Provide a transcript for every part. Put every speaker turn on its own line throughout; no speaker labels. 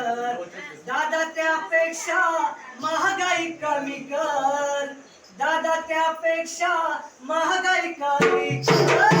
कर दादा त्यापेक्षा महागाई कमी कर. दादा त्यापेक्षा महागाई कमी कर.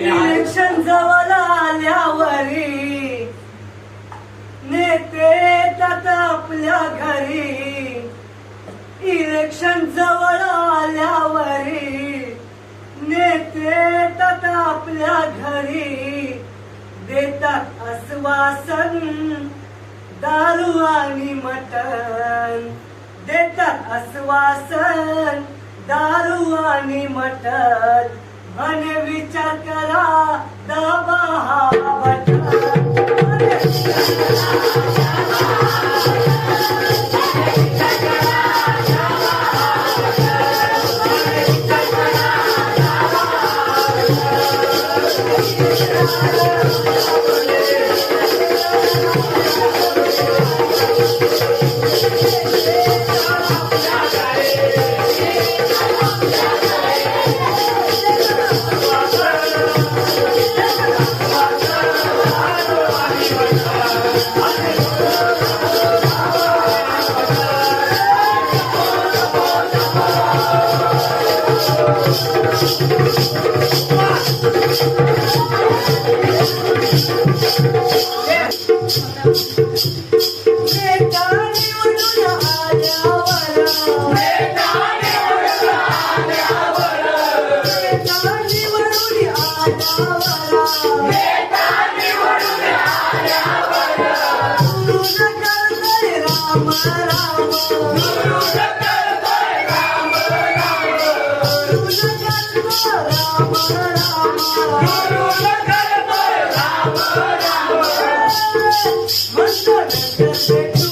Election जवळ आल्यावरी नेते येतात आपल्या घरी. इलेक्शन जवळ आल्यावरी नेते येतात आपल्या घरी. देतात आश्वासन दारू आणि मटण.
देतात आश्वासन दारू आणि मटण. म्हणे विचार करा दबा हा बटन
Thank you.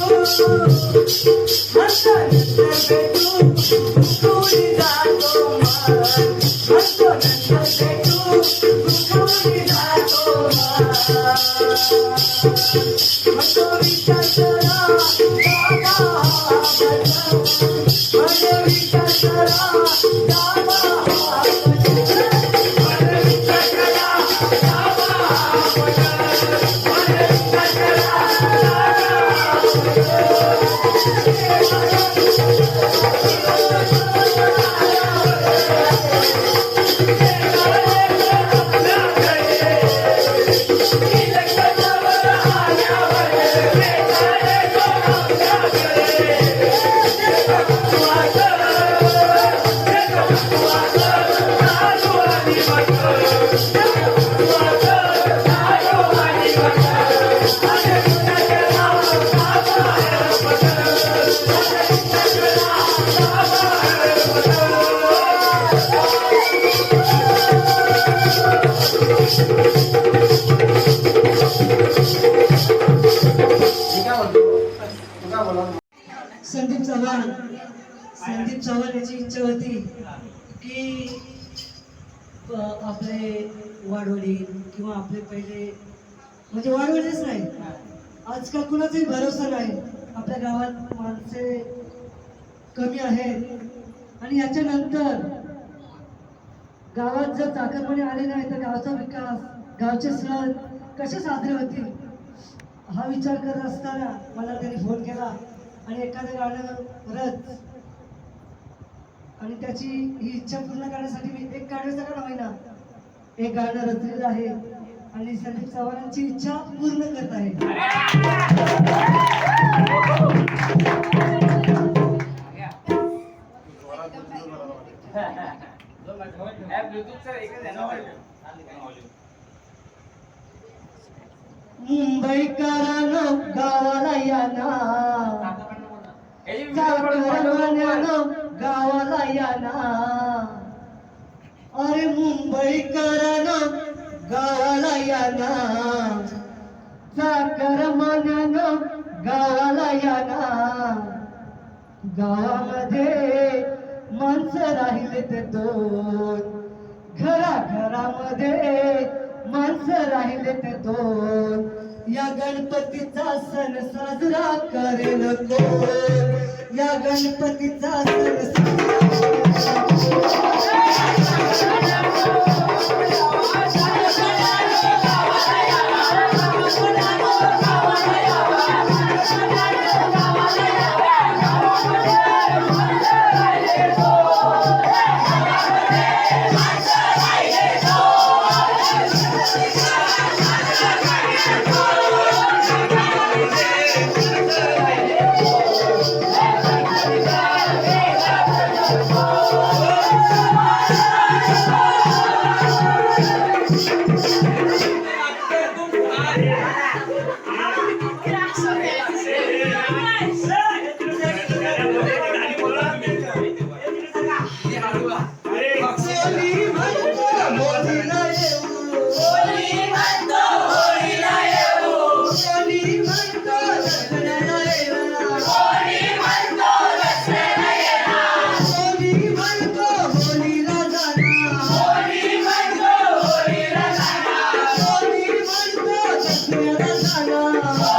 आपले वाडवडील किंवा आपले पहिले म्हणजे वाडवडीलच नाही. आजकाल कुणाचाही भरोसा नाही. आपल्या गावात माणसे कमी आहेत. आणि याच्यानंतर गावात जर चाकरपणे आले नाही तर गावचा विकास गावचे सण कसे साजरे होतील? हा विचार करत असताना मला त्यांनी फोन केला आणि एखादं गाणं रच. आणि त्याची ही इच्छा पूर्ण करण्यासाठी मी एक गाण्याचं का होईना एक गाणं रचलेलं आहे. आणि संदीप चव्हाणांची इच्छा पूर्ण करत आहे. मुंबईकरांनो गावाला या ना गावाला या ना. अरे मुंबईकरांना गावाला या ना. चाकरमान्यानो गावाला या ना. गावामध्ये माणसं राहिले ते दोन. घराघरामध्ये माणसं राहिले ते दोन. या गणपतीचा सण साजरा करेल कोण? या गणपतीचा না